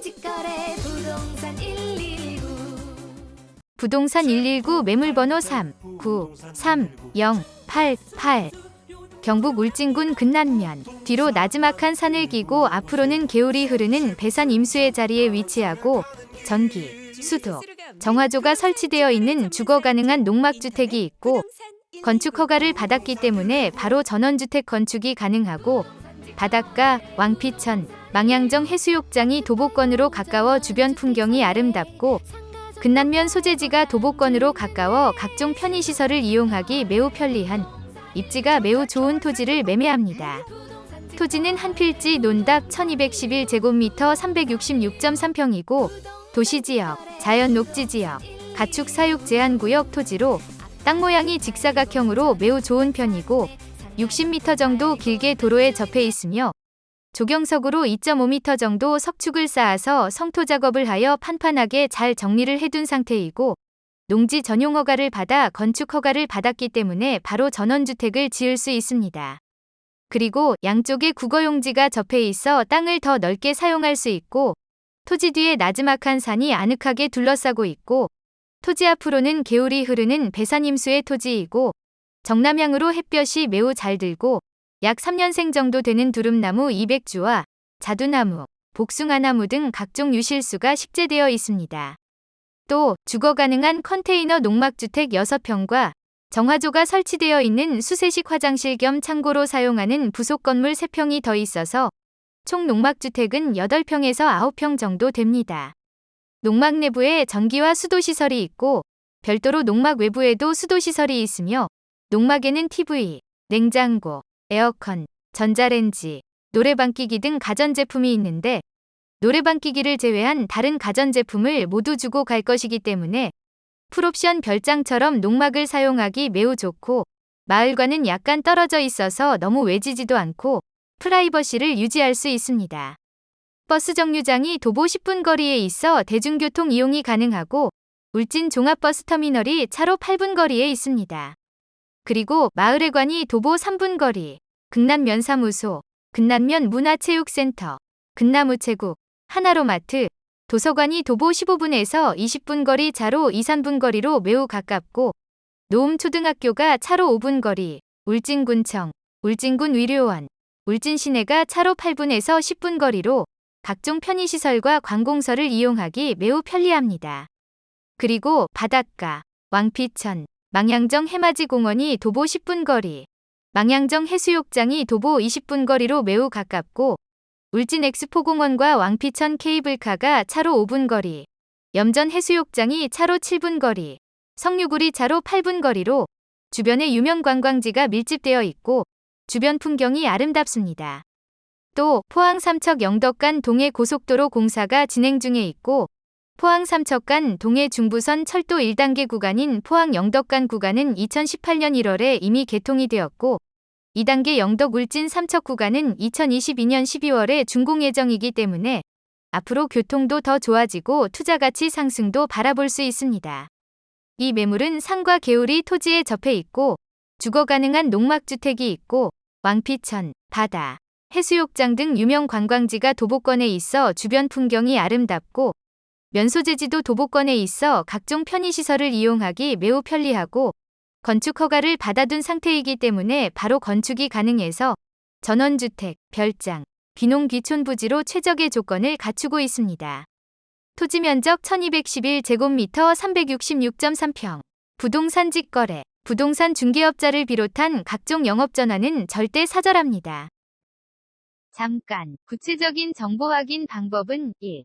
직거래 부동산 119 부동산 119 매물번호 3 9 3 0 8 8 경북 울진군 근난면 뒤로 나지막한 산을 끼고 앞으로는 개울이 흐르는 배산 임수의 자리에 위치하고 전기, 수도, 정화조가 설치되어 있는 주거 가능한 농막주택이 있고 건축 허가를 받았기 때문에 바로 전원주택 건축이 가능하고 바닷가, 왕피천, 망양정 해수욕장이 도보권으로 가까워 주변 풍경이 아름답고 근난면 소재지가 도보권으로 가까워 각종 편의시설을 이용하기 매우 편리한 입지가 매우 좋은 토지를 매매합니다. 토지는 한 필지 논답 1211제곱미터 366.3평이고 도시지역, 자연 녹지지역, 가축 사육 제한구역 토지로 땅 모양이 직사각형으로 매우 좋은 편이고 60m 정도 길게 도로에 접해 있으며 조경석으로 2.5m 정도 석축을 쌓아서 성토 작업을 하여 판판하게 잘 정리를 해둔 상태이고 농지 전용 허가를 받아 건축 허가를 받았기 때문에 바로 전원주택을 지을 수 있습니다. 그리고 양쪽에 국어용지가 접해 있어 땅을 더 넓게 사용할 수 있고 토지 뒤에 나지막한 산이 아늑하게 둘러싸고 있고 토지 앞으로는 개울이 흐르는 배산임수의 토지이고 정남향으로 햇볕이 매우 잘 들고 약 3년생 정도 되는 두릅나무 200주와 자두나무, 복숭아나무 등 각종 유실수가 식재되어 있습니다. 또 주거 가능한 컨테이너 농막주택 6평과 정화조가 설치되어 있는 수세식 화장실 겸 창고로 사용하는 부속 건물 3평이 더 있어서 총 농막주택은 8평에서 9평 정도 됩니다. 농막 내부에 전기와 수도시설이 있고 별도로 농막 외부에도 수도시설이 있으며 농막에는 TV, 냉장고, 에어컨, 전자레인지, 노래방기기 등 가전제품이 있는데 노래방기기를 제외한 다른 가전제품을 모두 주고 갈 것이기 때문에 풀옵션 별장처럼 농막을 사용하기 매우 좋고 마을과는 약간 떨어져 있어서 너무 외지지도 않고 프라이버시를 유지할 수 있습니다. 버스 정류장이 도보 10분 거리에 있어 대중교통 이용이 가능하고 울진 종합버스터미널이 차로 8분 거리에 있습니다. 그리고 마을회관이 도보 3분 거리, 극남면 사무소, 극남면 문화체육센터, 극나무체국, 하나로마트, 도서관이 도보 15분에서 20분 거리 차로 2, 3분 거리로 매우 가깝고 노음초등학교가 차로 5분 거리, 울진군청, 울진군 의료원, 울진시내가 차로 8분에서 10분 거리로 각종 편의시설과 관공서를 이용하기 매우 편리합니다. 그리고 바닷가, 왕피천, 망양정 해맞이 공원이 도보 10분 거리, 망양정 해수욕장이 도보 20분 거리로 매우 가깝고 울진 엑스포공원과 왕피천 케이블카가 차로 5분 거리, 염전 해수욕장이 차로 7분 거리, 성류구리 차로 8분 거리로 주변에 유명 관광지가 밀집되어 있고 주변 풍경이 아름답습니다. 또 포항 삼척 영덕간 동해 고속도로 공사가 진행 중에 있고 포항 삼척간 동해 중부선 철도 1단계 구간인 포항 영덕간 구간은 2018년 1월에 이미 개통이 되었고 2단계 영덕 울진 삼척 구간은 2022년 12월에 준공 예정이기 때문에 앞으로 교통도 더 좋아지고 투자 가치 상승도 바라볼 수 있습니다. 이 매물은 산과 개울이 토지에 접해 있고 주거 가능한 농막주택이 있고 왕피천, 바다, 해수욕장 등 유명 관광지가 도보권에 있어 주변 풍경이 아름답고 면소재지도 도보권에 있어 각종 편의시설을 이용하기 매우 편리하고 건축 허가를 받아둔 상태이기 때문에 바로 건축이 가능해서 전원주택, 별장, 귀농 귀촌 부지로 최적의 조건을 갖추고 있습니다. 토지 면적 1211제곱미터 366.3평. 부동산 직거래, 부동산 중개업자를 비롯한 각종 영업 전화는 절대 사절합니다. 잠깐, 구체적인 정보 확인 방법은 1.